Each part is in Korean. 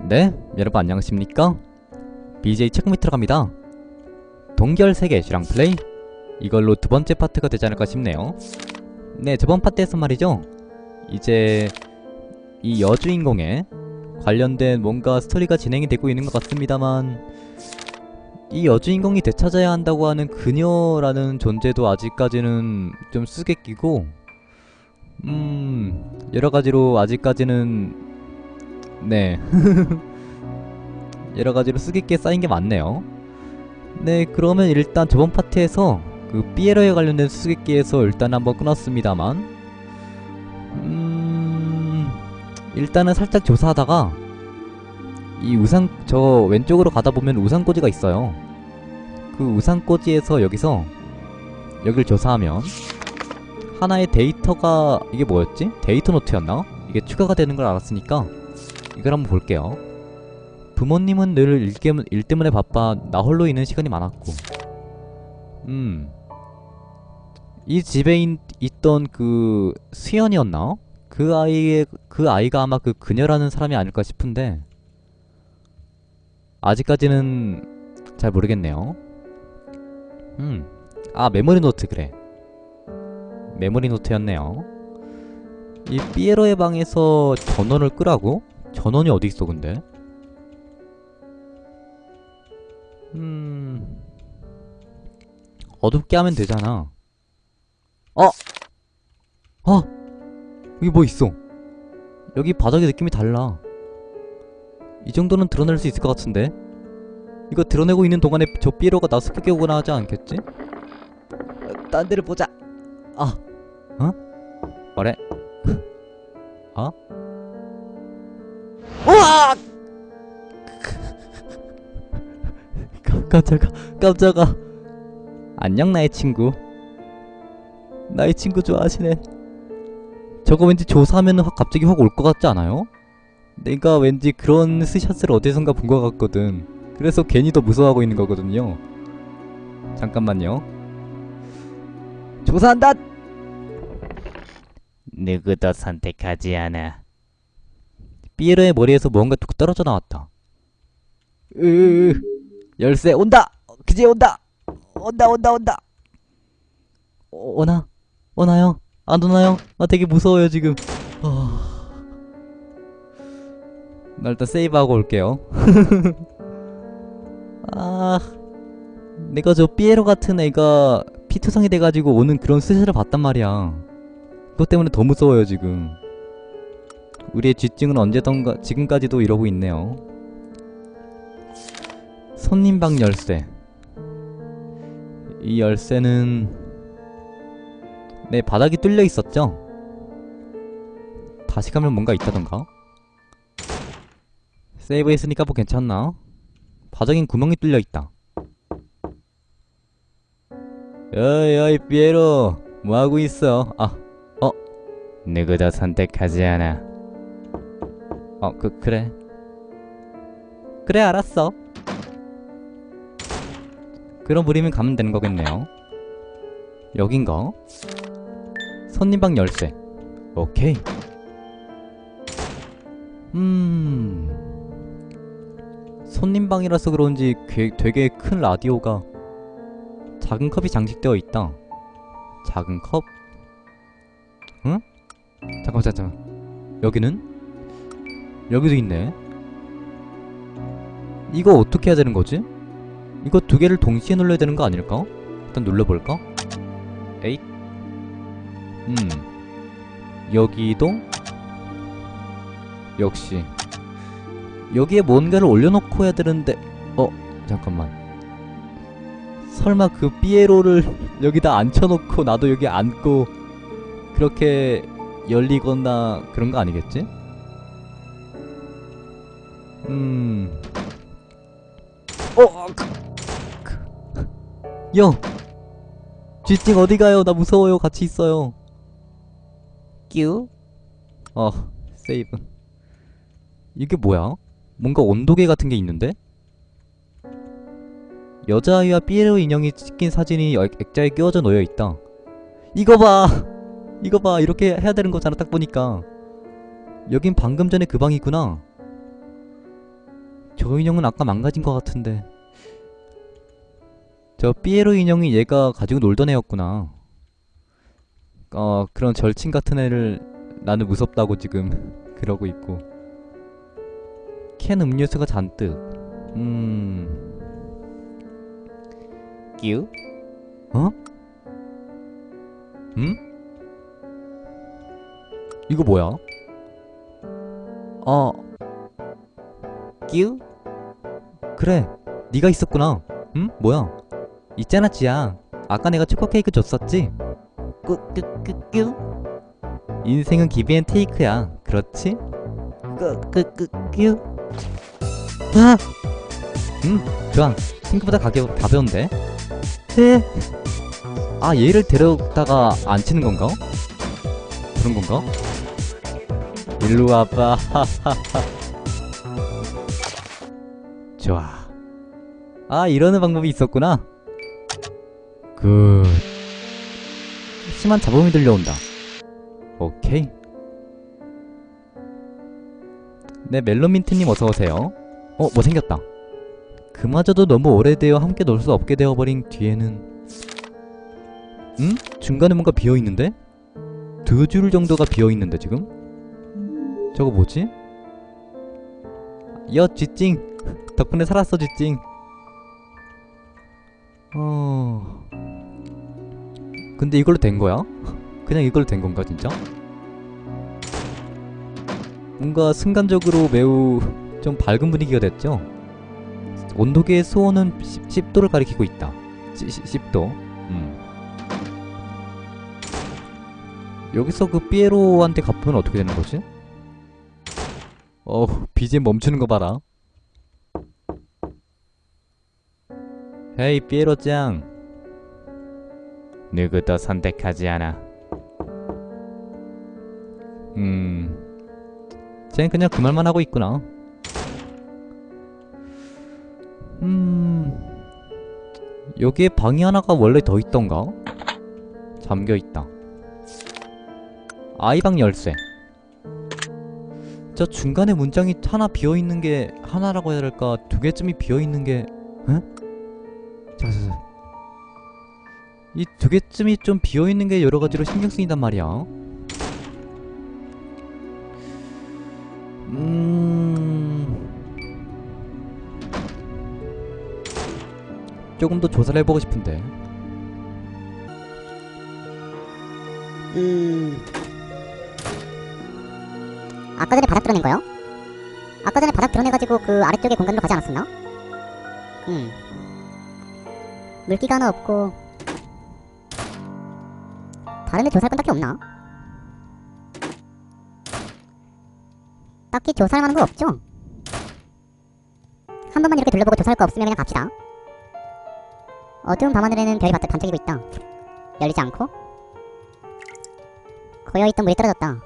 네, 여러분 안녕하십니까? BJ 체크미트로 갑니다. 동결 세계 슈랑 플레이 이걸로 두 번째 파트가 되지 않을까 싶네요. 네, 저번 파트에서 말이죠. 이제 이 여주인공에 관련된 뭔가 스토리가 진행이 되고 있는 것 같습니다만 이 여주인공이 되찾아야 한다고 하는 그녀라는 존재도 아직까지는 좀 수수께끼고 음 여러 가지로 아직까지는 네 여러 가지로 수수께끼에 쌓인 게 많네요. 네 그러면 일단 저번 파트에서 그 삐에로에 관련된 수수께끼에서 일단 한번 끊었습니다만 음 일단은 살짝 조사하다가 이 우산 저 왼쪽으로 가다 보면 우산꽂이가 있어요. 그 우산꽂이에서 여기서 여길 조사하면 하나의 데이터가 이게 뭐였지? 데이터 노트였나? 이게 추가가 되는 걸 알았으니까 이걸 한번 볼게요. 부모님은 늘 일, 때문- 일 때문에 바빠 나 홀로 있는 시간이 많았고 음. 이 집에 있, 있던 그 수연이었나? 그 아이의 그 아이가 아마 그 그녀라는 사람이 아닐까 싶은데 아직까지는 잘 모르겠네요. 음. 아, 메모리 노트 그래. 메모리 노트였네요. 이 삐에로의 방에서 전원을 끄라고? 전원이 어디 있어 근데? 음. 어둡게 하면 되잖아. 어! 어! 여기 뭐 있어? 여기 바닥의 느낌이 달라. 이 정도는 드러낼 수 있을 것 같은데? 이거 드러내고 있는 동안에 저 삐에로가 나 스프게 오거나 하지 않겠지? 어, 딴 데를 보자. 아, 어? 뭐래? 어? 우와! 깜- 깜짝아, 깜짝아. 안녕 나의 친구. 나의 친구 좋아하시네. 저거 왠지 조사하면 확 갑자기 확 올 것 같지 않아요? 내가 왠지 그런 스샷을 어디선가 본 것 같거든. 그래서 괜히 더 무서워하고 있는 거거든요. 잠깐만요. 조사한다! 누구도 선택하지 않아. 삐에로의 머리에서 뭔가 뚝 떨어져 나왔다. 으 열쇠 온다! 그제 온다! 온다 온다 온다! 어, 오나? 오나요? 안 오나요? 아 되게 무서워요 지금. 아... 나 일단 세이브하고 올게요. 아... 내가 저 삐에로 같은 애가 피투성이 돼가지고 오는 그런 스샷을 봤단 말이야. 그것 때문에 더 무서워요 지금. 우리의 쥐증은 언제던가 지금까지도 이러고 있네요. 손님방 열쇠. 이 열쇠는 네 바닥이 뚫려 있었죠. 다시 가면 뭔가 있다던가. 세이브했으니까 뭐 괜찮나? 바닥엔 구멍이 뚫려 있다. 어이 어이 삐에로 뭐 하고 있어? 아, 누구도 선택하지 않아. 어, 그, 그래. 그래, 알았어. 그럼 우리면 가면 되는 거겠네요. 여긴가? 손님방 열쇠. 오케이. 음. 손님방이라서 그런지 꽤- 되게 큰 라디오가 작은 컵이 장식되어 있다. 작은 컵? 응? 잠깐만, 잠깐만. 여기는? 여기도 있네. 이거 어떻게 해야 되는 거지? 이거 두 개를 동시에 눌러야 되는 거 아닐까? 일단 눌러볼까? 에잇. 음. 여기도? 역시. 여기에 뭔가를 올려놓고 해야 되는데, 어, 잠깐만. 설마 그 삐에로를 여기다 앉혀놓고 나도 여기 앉고 그렇게 열리거나 그런 거 아니겠지? 음. 어, 그, 그. 야, 쥐띵 어디 가요? 나 무서워요. 같이 있어요. 끼우. 어, 세이브. 이게 뭐야? 뭔가 온도계 같은 게 있는데? 여자아이와 삐에로 인형이 찍힌 사진이 액- 액자에 끼워져 놓여 있다. 이거 봐. 이거 봐. 이렇게 해야 되는 거잖아. 딱 보니까. 여긴 방금 전에 그 방이구나. 저 인형은 아까 망가진 것 같은데. 저 삐에로 인형이 얘가 가지고 놀던 애였구나. 어, 그런 절친 같은 애를 나는 무섭다고 지금 그러고 있고. 캔 음료수가 잔뜩. 음. 끼우? 어? 응? 이거 뭐야? 어. 끼우? 그래. 네가 있었구나. 응? 뭐야? 있잖아, 지야. 아까 내가 초코 케이크 줬었지? 꾸꾸꾸꾸? 인생은 기비앤 테이크야. 그렇지? 꾸꾸꾸꾸? 아! 음, 좋아. 생각보다 가격 가벼운데? 해. 아, 얘를 데려다가 안 치는 건가? 그런 건가? 일로 와봐. 좋아. 아, 이러는 방법이 있었구나. 굿. 심한 잡음이 들려온다. 오케이. 네, 멜로민트님 어서오세요. 어, 뭐 생겼다. 그마저도 너무 오래되어 함께 놀 수 없게 되어버린 뒤에는 응? 중간에 뭔가 비어있는데? 두 줄 정도가 비어있는데 지금? 저거 뭐지? 여 쥐찡 덕분에 살았어 쥐찡 어... 근데 이걸로 된 거야? 그냥 이걸로 된 건가 진짜? 뭔가 순간적으로 매우 좀 밝은 분위기가 됐죠? 온도계의 수온은 10, 도를 가리키고 있다. 10, 도 음. 여기서 그 삐에로한테 갚으면 어떻게 되는 거지? 어, BGM 멈추는 거 봐라. 헤이, 삐에로짱. 누구도 선택하지 않아. 음. 쟤는 그냥 그 말만 하고 있구나. 음. 여기에 방이 하나가 원래 더 있던가? 잠겨 있다. 아이방 열쇠. 저 중간에 문장이 하나 비어 있는 게 하나라고 해야 될까? 두 개쯤이 비어 있는 게 응? 이 두 개쯤이 좀 비어 있는 게 여러 가지로 신경 쓰인단 말이야. 음... 조금 더 조사를 해보고 싶은데 음. 아까 전에 바닥 드러낸 거요? 아까 전에 바닥 드러내가지고 그 아래쪽에 공간으로 가지 않았었나? 음. 물기가 하나 없고 다른 데 조사할 건 딱히 없나? 딱히 조사할 만한 거 없죠? 한 번만 이렇게 둘러보고 조사할 거 없으면 그냥 갑시다. 어두운 밤하늘에는 별이 반짝 반짝이고 있다. 열리지 않고 고여있던 물이 떨어졌다.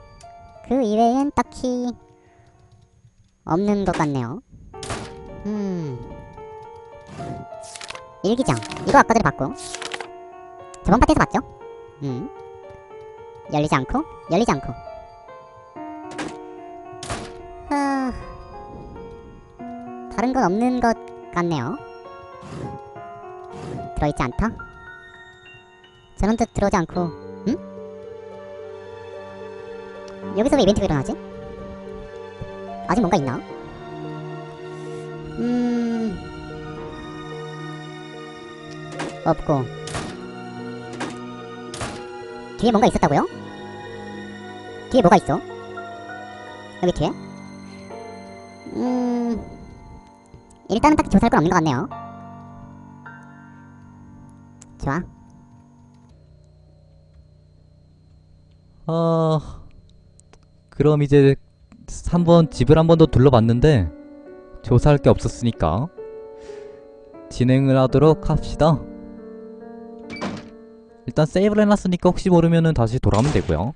그 이외엔 딱히 없는 것 같네요. 음. 일기장. 이거 아까 전에 봤고. 저번 파트에서 봤죠? 음. 열리지 않고, 열리지 않고. 하... 다른 건 없는 것 같네요. 들어있지 않다? 저런 듯 들어오지 않고, 음? 여기서 왜 이벤트가 일어나지? 아직 뭔가 있나? 음... 없고 뒤에 뭔가 있었다고요? 뒤에 뭐가 있어? 여기 뒤에? 음... 일단은 딱히 조사할 건 없는 것 같네요 좋아 아... 그럼 이제 한번 집을 한 번 더 둘러봤는데 조사할 게 없었으니까 진행을 하도록 합시다 일단 세이브를 해놨으니까 혹시 모르면은 다시 돌아오면 되고요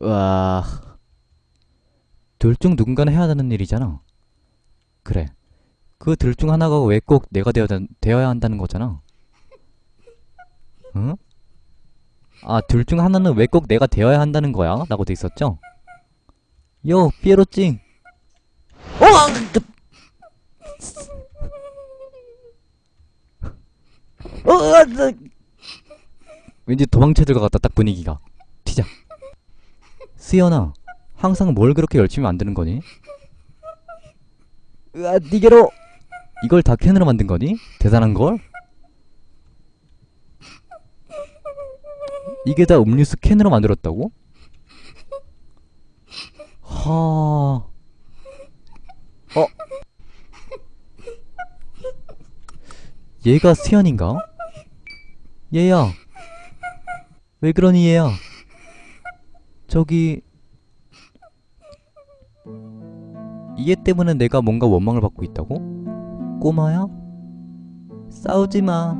와... 둘중 누군가는 해야 되는 일이잖아 그래 그 둘 중 하나가 왜 꼭 내가 되어야, 되어야 한다는 거잖아 응? 아, 둘 중 하나는 왜 꼭 내가 되어야 한다는 거야? 라고 돼 있었죠? 요, 삐에로찡! 어! 어, 왠지 도망쳐 들어갔다 딱 분위기가 튀자 수연아 항상 뭘 그렇게 열심히 만드는 거니? 으아 니게로 이걸 다 캔으로 만든 거니? 대단한 걸? 이게 다 음료수 캔으로 만들었다고? 하... 어? 얘가 수연인가? 얘야 왜 그러니 얘야 저기 이해 때문에 내가 뭔가 원망을 받고 있다고? 꼬마야? 싸우지 마.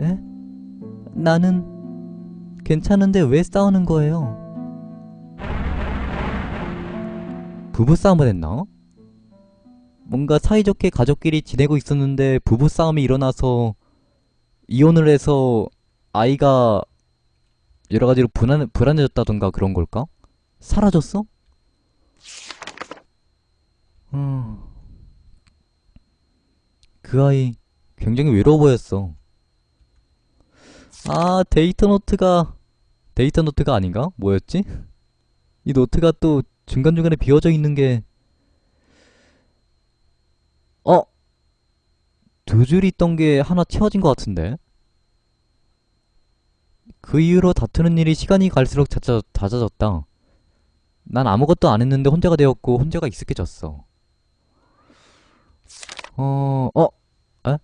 에? 나는 괜찮은데 왜 싸우는 거예요? 부부싸움을 했나? 뭔가 사이좋게 가족끼리 지내고 있었는데 부부싸움이 일어나서 이혼을 해서 아이가 여러 가지로 불안, 불안해졌다던가 그런 걸까? 사라졌어? 음. 그 아이 굉장히 외로워 보였어. 아, 데이터 노트가 데이터 노트가 아닌가? 뭐였지? 이 노트가 또 중간중간에 비워져 있는 게 어? 두 줄 있던 게 하나 채워진 것 같은데? 그 이후로 다투는 일이 시간이 갈수록 잦아, 잦아졌다. 난 아무것도 안 했는데 혼자가 되었고 혼자가 익숙해졌어. 어, 어? 에?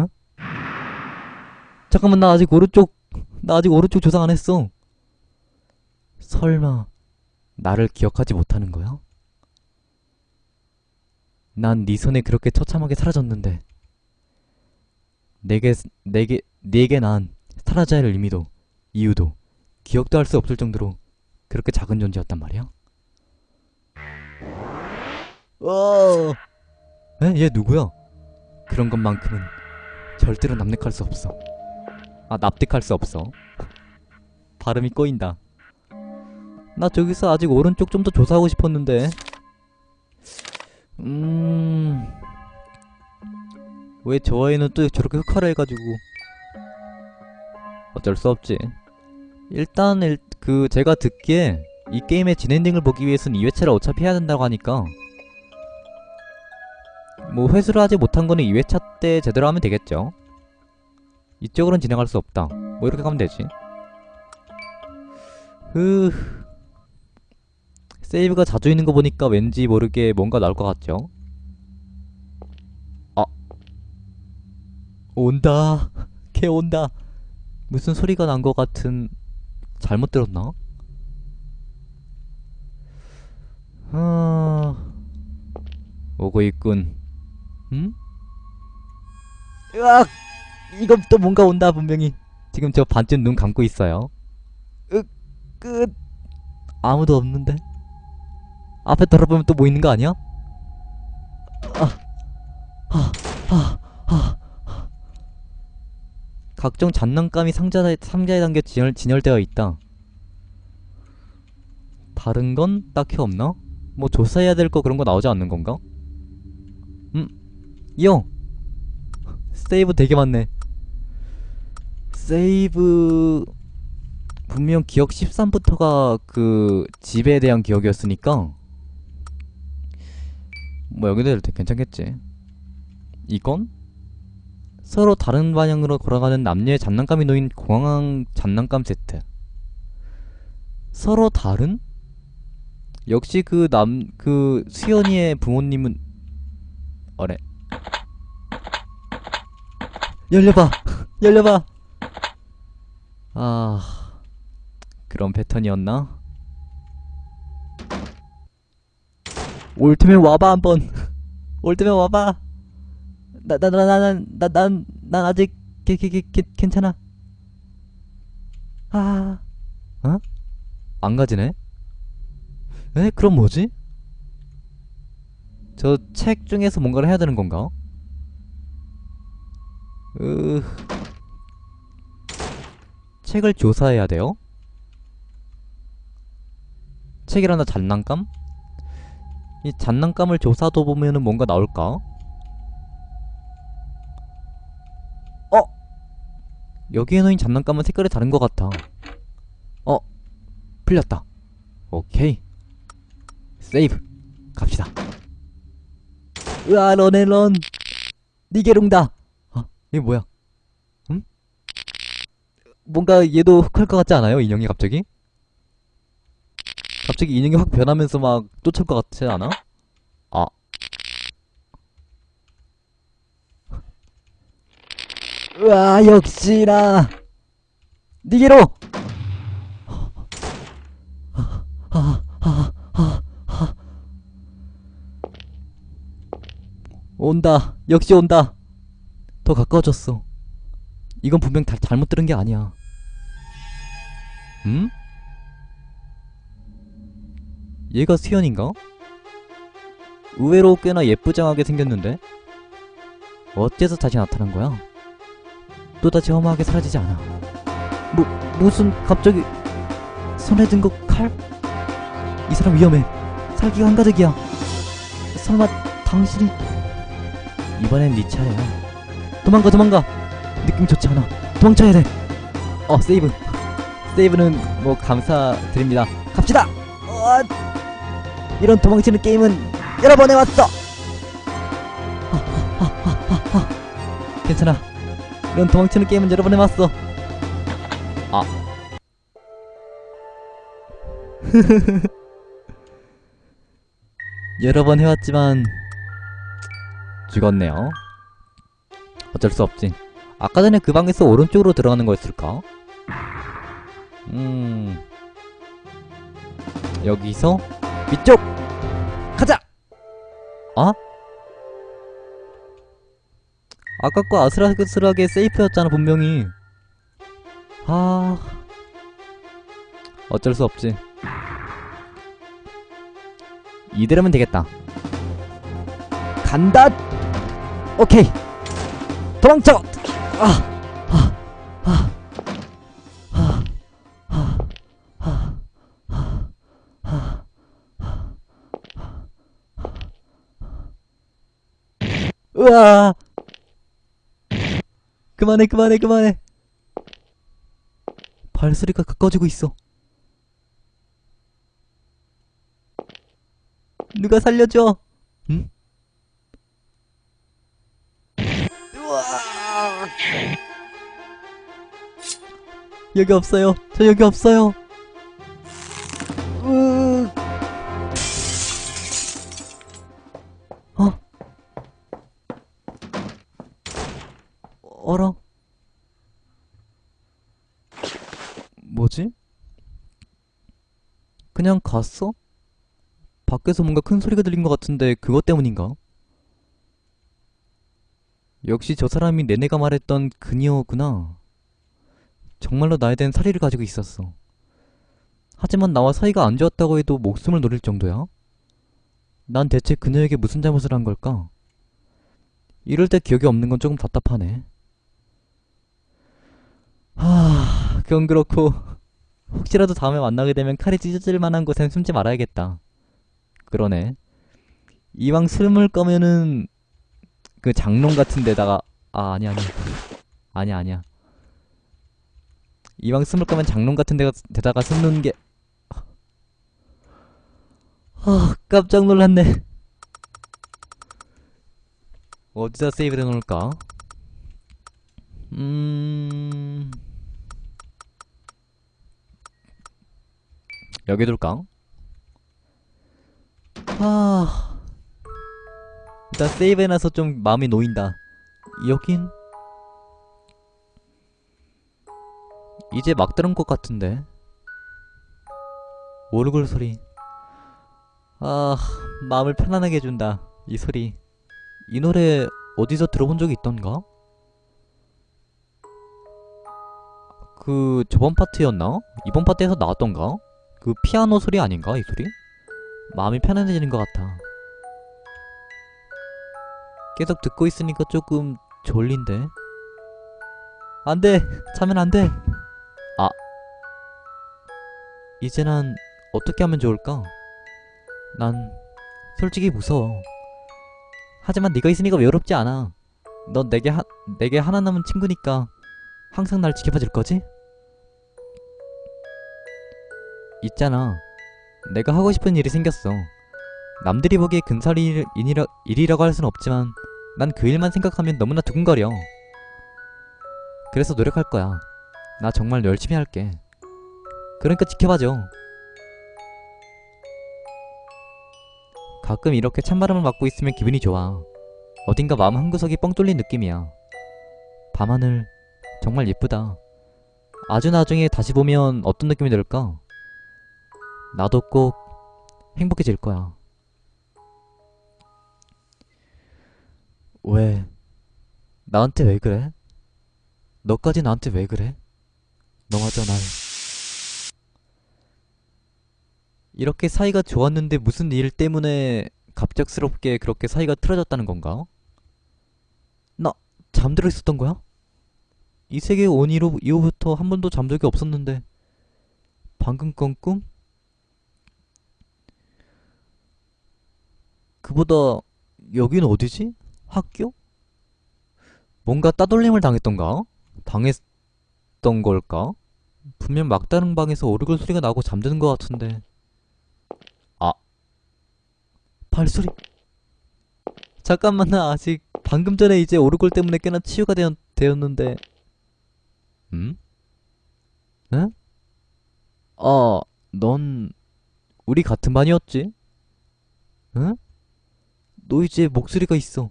어? 잠깐만, 나 아직 오른쪽, 나 아직 오른쪽 조상 안 했어. 설마, 나를 기억하지 못하는 거야? 난 네 손에 그렇게 처참하게 사라졌는데. 내게, 내게, 네게 난 사라져야 할 의미도, 이유도, 기억도 할 수 없을 정도로 그렇게 작은 존재였단 말이야? 어. 에? 얘 누구야? 그런 것만큼은 절대로 납득할 수 없어. 아, 납득할 수 없어. 발음이 꼬인다. 나 저기서 아직 오른쪽 좀 더 조사하고 싶었는데. 음. 왜 저 아이는 또 저렇게 흑화를 해가지고. 어쩔 수 없지. 일단, 일, 그, 제가 듣기에 이 게임의 진엔딩을 보기 위해서는 2회차를 어차피 해야 된다고 하니까 뭐 회수를 하지 못한 거는 2회차 때 제대로 하면 되겠죠. 이쪽으로는 진행할 수 없다. 뭐 이렇게 가면 되지. 흐... 세이브가 자주 있는 거 보니까 왠지 모르게 뭔가 나올 것 같죠? 아. 온다. 걔 온다. 무슨 소리가 난 것 같은... 잘못 들었나? 아... 오고 있군. 응? 으악! 이건 또 뭔가 온다 분명히. 지금 저 반쯤 눈 감고 있어요. 으, 끝. 아무도 없는데. 앞에 돌아보면 또 뭐 있는 거 아니야? 아, 아, 아, 아, 아. 각종 장난감이 상자, 상자에 담겨 진열, 진열되어 있다. 다른 건 딱히 없나? 뭐 조사해야 될 거 그런 거 나오지 않는 건가? 음, 요! 세이브 되게 많네. 세이브 분명 기억 13부터가 그 집에 대한 기억이었으니까 뭐 여기도 괜찮겠지. 이건 서로 다른 방향으로 걸어가는 남녀의 장난감이 놓인 공항 장난감 세트. 서로 다른? 역시 그 남 그 수연이의 부모님은 어래. 열려봐, 열려봐. 아 그런 패턴이었나? 올 테면 와봐 한번. 올 테면 와봐. 나나나나난난 난 아직 걔걔걔 괜찮아. 아, 어? 안 가지네? 에? 그럼 뭐지? 저 책 중에서 뭔가를 해야 되는 건가? 으... 책을 조사해야 돼요? 책이라나 장난감? 이 장난감을 조사하다 보면은 뭔가 나올까? 여기에 놓인 장난감은 색깔이 다른 것 같아. 어? 풀렸다. 오케이. 세이브. 갑시다. 으아, 런앤 런. 니게롱다. 아, 이게 뭐야? 음? 뭔가 얘도 훅할 것 같지 않아요? 인형이 갑자기? 갑자기 인형이 확 변하면서 막 쫓을 것 같지 않아? 아. 으아, 역시나. 니게로! 온다. 역시 온다. 더 가까워졌어. 이건 분명 다 잘못 들은 게 아니야. 음? 얘가 수연인가? 의외로 꽤나 예쁘장하게 생겼는데? 어째서 다시 나타난 거야? 또다시 허무하게 사라지지 않아. 뭐, 무슨, 갑자기, 손에 든 거 칼? 이 사람 위험해. 살기가 한가득이야. 설마, 당신이. 이번엔 네 차례야. 도망가, 도망가! 느낌 좋지 않아. 도망쳐야 돼! 어, 세이브. 세이브는 뭐, 감사드립니다. 갑시다! 어, 이런 도망치는 게임은 여러 번 해왔어. 괜찮아. 이런 도망치는 게임은 여러 번 해봤어. 아. 여러 번 해왔지만 죽었네요. 어쩔 수 없지. 아까 전에 그 방에서 오른쪽으로 들어가는 거였을까? 음. 여기서 위쪽 가자. 어? 아까 거 아슬아슬하게 세이프였잖아 분명히. 아 어쩔 수 없지. 이대로면 되겠다. 간다. 오케이. 도망쳐. 아, 아, 그만해, 그만해, 그만해. 발소리가 가까워지고 있어. 누가 살려줘? 응? 여기 없어요. 저 여기 없어요. 갔어? 밖에서 뭔가 큰 소리가 들린 것 같은데 그것 때문인가? 역시 저 사람이 내내가 말했던 그녀구나. 정말로 나에 대한 사리를 가지고 있었어. 하지만 나와 사이가 안 좋았다고 해도 목숨을 노릴 정도야? 난 대체 그녀에게 무슨 잘못을 한 걸까? 이럴 때 기억이 없는 건 조금 답답하네. 하, 그건 그렇고 혹시라도 다음에 만나게 되면 칼이 찢어질 만한 곳엔 숨지 말아야겠다. 그러네. 이왕 숨을 거면은 그 장롱 같은 데다가 아 아니 아니 아니 아니야. 이왕 숨을 거면 장롱 같은 데가, 데다가 숨는 게 아 깜짝 놀랐네. 어디다 세이브를 해놓을까? 음 여기 둘까? 아 일단 세이브 해놔서 좀 마음이 놓인다 여긴 이제 막 들은 것 같은데 오르골 소리 아 마음을 편안하게 해준다 이 소리 이 노래 어디서 들어본 적이 있던가? 그 저번 파트였나? 이번 파트에서 나왔던가? 그 피아노 소리 아닌가 이 소리? 마음이 편안해지는 것 같아 계속 듣고 있으니까 조금 졸린데 안돼 자면 안돼 아 이제 난 어떻게 하면 좋을까? 난 솔직히 무서워. 하지만 네가 있으니까 외롭지 않아. 넌 내게 하, 내게 하나 남은 친구니까 항상 날 지켜봐 줄 거지? 있잖아. 내가 하고 싶은 일이 생겼어. 남들이 보기에 근사리 일- 일이라, 일이라고 할 순 없지만 난 그 일만 생각하면 너무나 두근거려. 그래서 노력할 거야. 나 정말 열심히 할게. 그러니까 지켜봐줘. 가끔 이렇게 찬바람을 맞고 있으면 기분이 좋아. 어딘가 마음 한구석이 뻥 뚫린 느낌이야. 밤하늘 정말 예쁘다. 아주 나중에 다시 보면 어떤 느낌이 들까? 나도 꼭 행복해질 거야. 왜? 나한테 왜 그래? 너까지 나한테 왜 그래? 너마저 날 이렇게 사이가 좋았는데 무슨 일 때문에 갑작스럽게 그렇게 사이가 틀어졌다는 건가? 나 잠들어 있었던 거야? 이 세계에 온 이후, 이후부터 한 번도 잠 적이 없었는데 방금 건 꿈? 그보다 여긴 어디지? 학교? 뭔가 따돌림을 당했던가? 당했던 걸까? 분명 막다른 방에서 오르골 소리가 나고 잠드는 것 같은데 아 발소리 잠깐만 나 아직 방금 전에 이제 오르골 때문에 꽤나 치유가 되었, 되었는데 음? 응? 아, 넌 우리 같은 반이었지? 응? 노이즈에 목소리가 있어.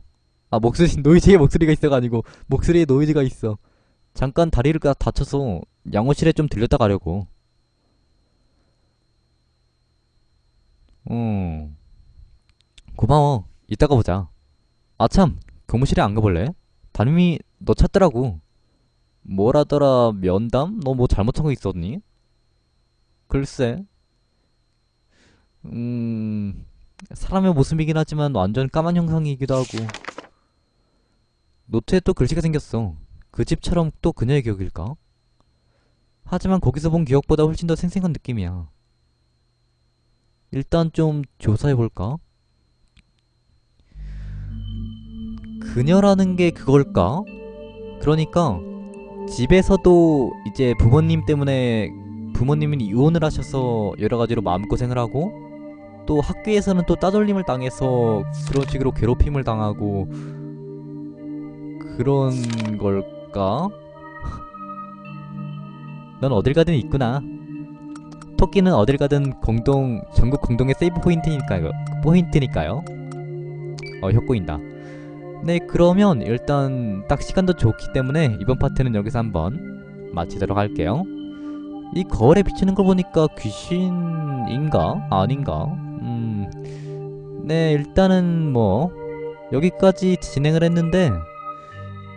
아, 목소리, 노이즈에 목소리가 있어가 아니고, 목소리에 노이즈가 있어. 잠깐 다리를 가- 다쳐서 양호실에 좀 들렸다 가려고. 어. 고마워. 이따가 보자. 아, 참. 교무실에 안 가볼래? 담임이 너 찾더라고. 뭐라더라, 면담? 너 뭐 잘못한 거 있었니? 글쎄. 음, 사람의 모습이긴 하지만 완전 까만 형상이기도 하고. 노트에 또 글씨가 생겼어. 그 집처럼 또 그녀의 기억일까? 하지만 거기서 본 기억보다 훨씬 더 생생한 느낌이야. 일단 좀 조사해볼까? 그녀라는 게 그걸까? 그러니까 집에서도 이제 부모님 때문에 부모님은 이혼을 하셔서 여러 가지로 마음고생을 하고 또 학교에서는 또 따돌림을 당해서 그런 식으로 괴롭힘을 당하고 그런 걸까? 넌 어딜 가든 있구나. 토끼는 어딜 가든 공동 전국 공동의 세이브 포인트니까요. 포인트니까요. 어, 혀 꼬인다. 네, 그러면 일단 딱 시간도 좋기 때문에 이번 파트는 여기서 한번 마치도록 할게요. 이 거울에 비치는 걸 보니까 귀신인가? 아닌가? 음, 네, 일단은 뭐 여기까지 진행을 했는데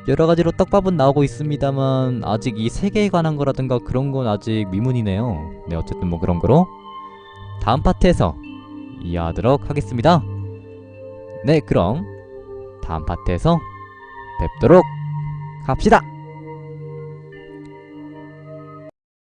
여러 가지로 떡밥은 나오고 있습니다만 아직 이 세계에 관한 거라든가 그런 건 아직 미문이네요. 네, 어쨌든 뭐 그런 거로 다음 파트에서 이해하도록 하겠습니다. 네, 그럼 다음 파트에서 뵙도록 합시다.